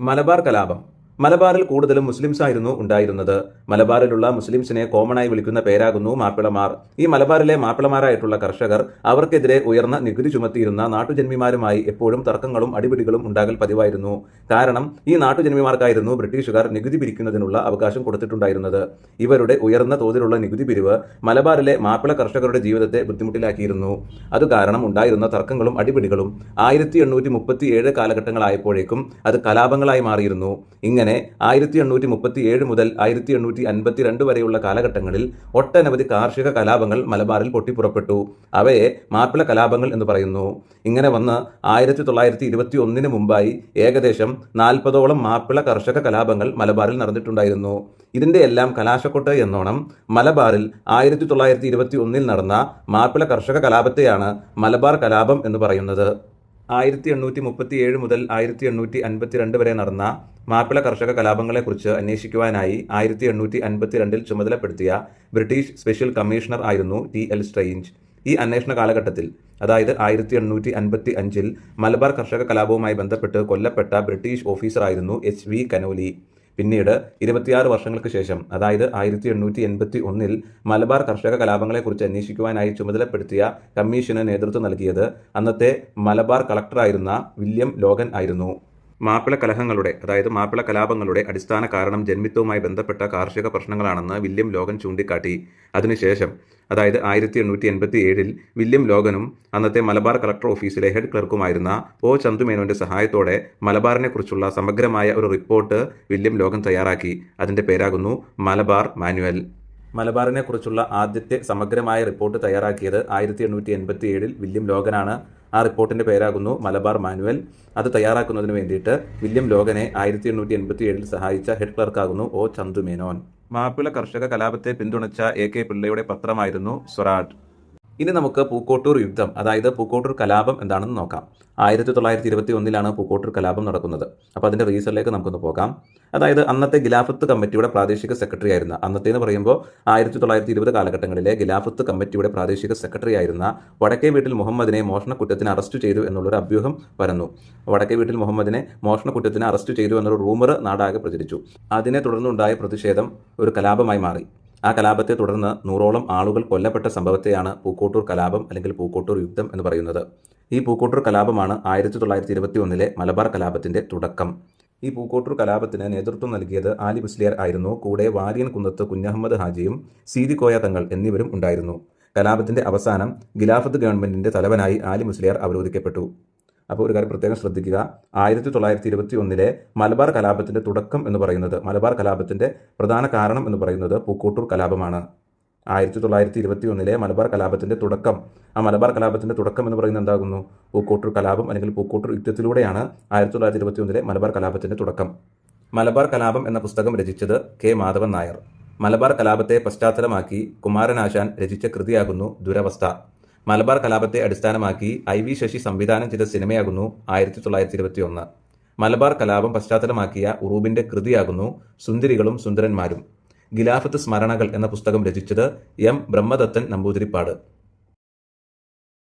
മലബാർ കലാപം. മലബാറിൽ കൂടുതലും മുസ്ലിംസ് ആയിരുന്നു ഉണ്ടായിരുന്നത്. മലബാറിലുള്ള മുസ്ലിംസിനെ കോമണായി വിളിക്കുന്ന പേരാകുന്നു മാപ്പിളമാർ. ഈ മലബാറിലെ മാപ്പിളമാരായിട്ടുള്ള കർഷകർ അവർക്കെതിരെ ഉയർന്ന നികുതി ചുമത്തിയിരുന്ന നാട്ടുജന്മിമാരുമായി എപ്പോഴും തർക്കങ്ങളും അടിപിടികളും ഉണ്ടാകൽ പതിവായിരുന്നു. കാരണം ഈ നാട്ടുജന്മിമാർക്കായിരുന്നു ബ്രിട്ടീഷുകാർ നികുതി പിരിക്കുന്നതിനുള്ള അവകാശം കൊടുത്തിട്ടുണ്ടായിരുന്നത്. ഇവരുടെ ഉയർന്ന തോതിലുള്ള നികുതി പിരിവ് മലബാറിലെ മാപ്പിള കർഷകരുടെ ജീവിതത്തെ ബുദ്ധിമുട്ടിലാക്കിയിരുന്നു. അത് കാരണം ഉണ്ടായിരുന്ന തർക്കങ്ങളും അടിപിടികളും ആയിരത്തി എണ്ണൂറ്റി മുപ്പത്തി ഏഴ് കാലഘട്ടങ്ങളായപ്പോഴേക്കും അത് കലാപങ്ങളായി മാറിയിരുന്നു. ഇങ്ങനെ ആയിരത്തി എണ്ണൂറ്റി മുപ്പത്തി ഏഴ് മുതൽ ആയിരത്തി എണ്ണൂറ്റി അൻപത്തി രണ്ട് വരെയുള്ള കാലഘട്ടങ്ങളിൽ ഒട്ടനവധി കാർഷിക കലാപങ്ങൾ മലബാറിൽ പൊട്ടിപ്പുറപ്പെട്ടു. അവയെ മാപ്പിള കലാപങ്ങൾ എന്ന് പറയുന്നു. ഇങ്ങനെ വന്ന് ആയിരത്തി തൊള്ളായിരത്തി ഇരുപത്തി ഒന്നിന് മുമ്പായി ഏകദേശം നാൽപ്പതോളം മാപ്പിള കർഷക കലാപങ്ങൾ മലബാറിൽ നടന്നിട്ടുണ്ടായിരുന്നു. ഇതിന്റെ എല്ലാം കലാശക്കൊട്ട് എന്നോണം മലബാറിൽ ആയിരത്തി തൊള്ളായിരത്തി ഇരുപത്തി ഒന്നിൽ നടന്ന മാപ്പിള കർഷക കലാപത്തെയാണ് മലബാർ കലാപം എന്ന് പറയുന്നത്. ആയിരത്തി എണ്ണൂറ്റി മുപ്പത്തി ഏഴ് മുതൽ ആയിരത്തി എണ്ണൂറ്റി അൻപത്തിരണ്ട് വരെ നടന്ന മാപ്പിള കർഷക കലാപങ്ങളെക്കുറിച്ച് അന്വേഷിക്കുവാനായി ആയിരത്തി എണ്ണൂറ്റി അൻപത്തിരണ്ടിൽ ചുമതലപ്പെടുത്തിയ ബ്രിട്ടീഷ് സ്പെഷ്യൽ കമ്മീഷണർ ആയിരുന്നു ടി എൽ സ്ട്രെയിഞ്ച്. ഈ അന്വേഷണ കാലഘട്ടത്തിൽ അതായത് ആയിരത്തി എണ്ണൂറ്റി അൻപത്തി അഞ്ചിൽ മലബാർ കർഷക കലാപവുമായി ബന്ധപ്പെട്ട് കൊല്ലപ്പെട്ട ബ്രിട്ടീഷ് ഓഫീസറായിരുന്നു എച്ച് വി കനോലി. പിന്നീട് ഇരുപത്തിയാറ് വർഷങ്ങൾക്ക് ശേഷം അതായത് ആയിരത്തി എണ്ണൂറ്റി എൺപത്തി ഒന്നിൽ മലബാർ കർഷക കലാപങ്ങളെക്കുറിച്ച് അന്വേഷിക്കുവാനായി ചുമതലപ്പെടുത്തിയ കമ്മീഷന് നേതൃത്വം നൽകിയത് അന്നത്തെ മലബാർ കളക്ടറായിരുന്ന വില്യം ലോഗൻ ആയിരുന്നു. മാപ്പിള കലഹങ്ങളുടെ അതായത് മാപ്പിള കലാപങ്ങളുടെ അടിസ്ഥാന കാരണം ജന്മിത്വവുമായി ബന്ധപ്പെട്ട കാർഷിക പ്രശ്നങ്ങളാണെന്ന് വില്യം ലോഗൻ ചൂണ്ടിക്കാട്ടി. അതിനുശേഷം അതായത് ആയിരത്തി എണ്ണൂറ്റി എൺപത്തി ഏഴിൽ വില്യം ലോഗനും അന്നത്തെ മലബാർ കളക്ടർ ഓഫീസിലെ ഹെഡ് ക്ലർക്കുമായിരുന്ന ഒ. ചന്തുമേനോന്റെ സഹായത്തോടെ മലബാറിനെക്കുറിച്ചുള്ള സമഗ്രമായ ഒരു റിപ്പോർട്ട് വില്യം ലോഗൻ തയ്യാറാക്കി. അതിന്റെ പേരാകുന്നു മലബാർ മാനുവൽ. മലബാറിനെക്കുറിച്ചുള്ള ആദ്യത്തെ സമഗ്രമായ റിപ്പോർട്ട് തയ്യാറാക്കിയത് ആയിരത്തി എണ്ണൂറ്റി എൺപത്തി ഏഴിൽ വില്യം ലോഗനാണ്. ആ റിപ്പോർട്ടിന്റെ പേരാകുന്നു മലബാർ മാനുവൽ. അത് തയ്യാറാക്കുന്നതിന് വേണ്ടിയിട്ട് വില്യം ലോഗനെ ആയിരത്തി എണ്ണൂറ്റി എൺപത്തി ഏഴിൽ സഹായിച്ച ഹെഡ് ക്ലർക്കാകുന്നു ഒ ചന്തു മേനോൻ മാപ്പിള കർഷക കലാപത്തെ പിന്തുണച്ച എ കെ പിള്ളയുടെ പത്രമായിരുന്നു സ്വരാജ് ഇനി നമുക്ക് പൂക്കോട്ടൂർ യുദ്ധം അതായത് പൂക്കോട്ടൂർ കലാപം എന്താണെന്ന് നോക്കാം. ആയിരത്തി തൊള്ളായിരത്തി ഇരുപത്തി ഒന്നിലാണ് പൂക്കോട്ടൂർ കലാപം നടക്കുന്നത്. അപ്പോൾ അതിന്റെ റീസണിലേക്ക് നമുക്കൊന്ന് പോകാം. അതായത് അന്നത്തെ ഗിലാഫത്ത് കമ്മിറ്റിയുടെ പ്രാദേശിക സെക്രട്ടറി ആയിരുന്ന അന്നത്തെ എന്ന് പറയുമ്പോൾ ആയിരത്തി തൊള്ളായിരത്തി ഇരുപത് കാലഘട്ടങ്ങളിലെ ഗിലാഫത്ത് കമ്മിറ്റിയുടെ പ്രാദേശിക സെക്രട്ടറി ആയിരുന്ന വടക്കേ വീട്ടിൽ മുഹമ്മദിനെ മോഷണക്കുറ്റത്തിന് അറസ്റ്റ് ചെയ്തു എന്നുള്ളൊരു അഭ്യൂഹം വരുന്നു വടക്കേ വീട്ടിൽ മുഹമ്മദിനെ മോഷണക്കുറ്റത്തിന് അറസ്റ്റ് ചെയ്തു എന്നൊരു റൂമർ നാടാകെ പ്രചരിച്ചു. അതിനെ തുടർന്നുണ്ടായ പ്രതിഷേധം ഒരു കലാപമായി മാറി. ആ കലാപത്തെ തുടർന്ന് നൂറോളം ആളുകൾ കൊല്ലപ്പെട്ട സംഭവത്തെയാണ് പൂക്കോട്ടൂർ കലാപം അല്ലെങ്കിൽ പൂക്കോട്ടൂർ യുദ്ധം എന്ന് പറയുന്നത്. ഈ പൂക്കോട്ടൂർ കലാപമാണ് ആയിരത്തി തൊള്ളായിരത്തി ഇരുപത്തി ഒന്നിലെ മലബാർ കലാപത്തിന്റെ തുടക്കം. ഈ പൂക്കോട്ടൂർ കലാപത്തിന് നേതൃത്വം നൽകിയത് ആലി മുസ്ലിയർ ആയിരുന്നു. കൂടെ വാര്യൻ കുന്നത്ത് കുഞ്ഞഹമ്മദ് ഹാജിയും സീതി കോയ തങ്ങൾ എന്നിവരും ഉണ്ടായിരുന്നു. കലാപത്തിന്റെ അവസാനം ഗിലാഫത്ത് ഗവൺമെന്റിന്റെ തലവനായി ആലി മുസ്ലിയാർ അവരോധിക്കപ്പെട്ടു. അപ്പോൾ ഒരു കാര്യം പ്രത്യേകം ശ്രദ്ധിക്കുക. ആയിരത്തി തൊള്ളായിരത്തി ഇരുപത്തി ഒന്നിലെ മലബാർ കലാപത്തിന്റെ തുടക്കം എന്ന് പറയുന്നത് മലബാർ കലാപത്തിന്റെ പ്രധാന കാരണം എന്ന് പറയുന്നത് പൂക്കോട്ടൂർ കലാപമാണ്. ആയിരത്തി തൊള്ളായിരത്തി ഇരുപത്തി ഒന്നിലെ മലബാർ കലാപത്തിന്റെ തുടക്കം. ആ മലബാർ കലാപത്തിന്റെ തുടക്കം എന്ന് പറയുന്നത് എന്താകുന്നു? പൂക്കോട്ടൂർ കലാപം അല്ലെങ്കിൽ പൂക്കോട്ടൂർ യുദ്ധത്തിലൂടെയാണ് ആയിരത്തി തൊള്ളായിരത്തി ഇരുപത്തി ഒന്നിലെ മലബാർ കലാപത്തിന്റെ തുടക്കം. മലബാർ കലാപം എന്ന പുസ്തകം രചിച്ചത് കെ. മാധവൻ നായർ. മലബാർ കലാപത്തെ പശ്ചാത്തലമാക്കി കുമാരനാശാൻ രചിച്ച കൃതിയാകുന്നു ദുരവസ്ഥ. മലബാർ കലാപത്തെ അടിസ്ഥാനമാക്കി ഐ വി ശശി സംവിധാനം ചെയ്ത സിനിമയാകുന്നു ആയിരത്തി തൊള്ളായിരത്തി ഇരുപത്തി ഒന്ന് മലബാർ കലാപം പശ്ചാത്തലമാക്കിയ ഉറൂബിന്റെ കൃതിയാകുന്നു സുന്ദരികളും സുന്ദരന്മാരും. ഗിലാഫത്ത് സ്മരണകൾ എന്ന പുസ്തകം രചിച്ചത് എം. ബ്രഹ്മദത്തൻ നമ്പൂതിരിപ്പാട്.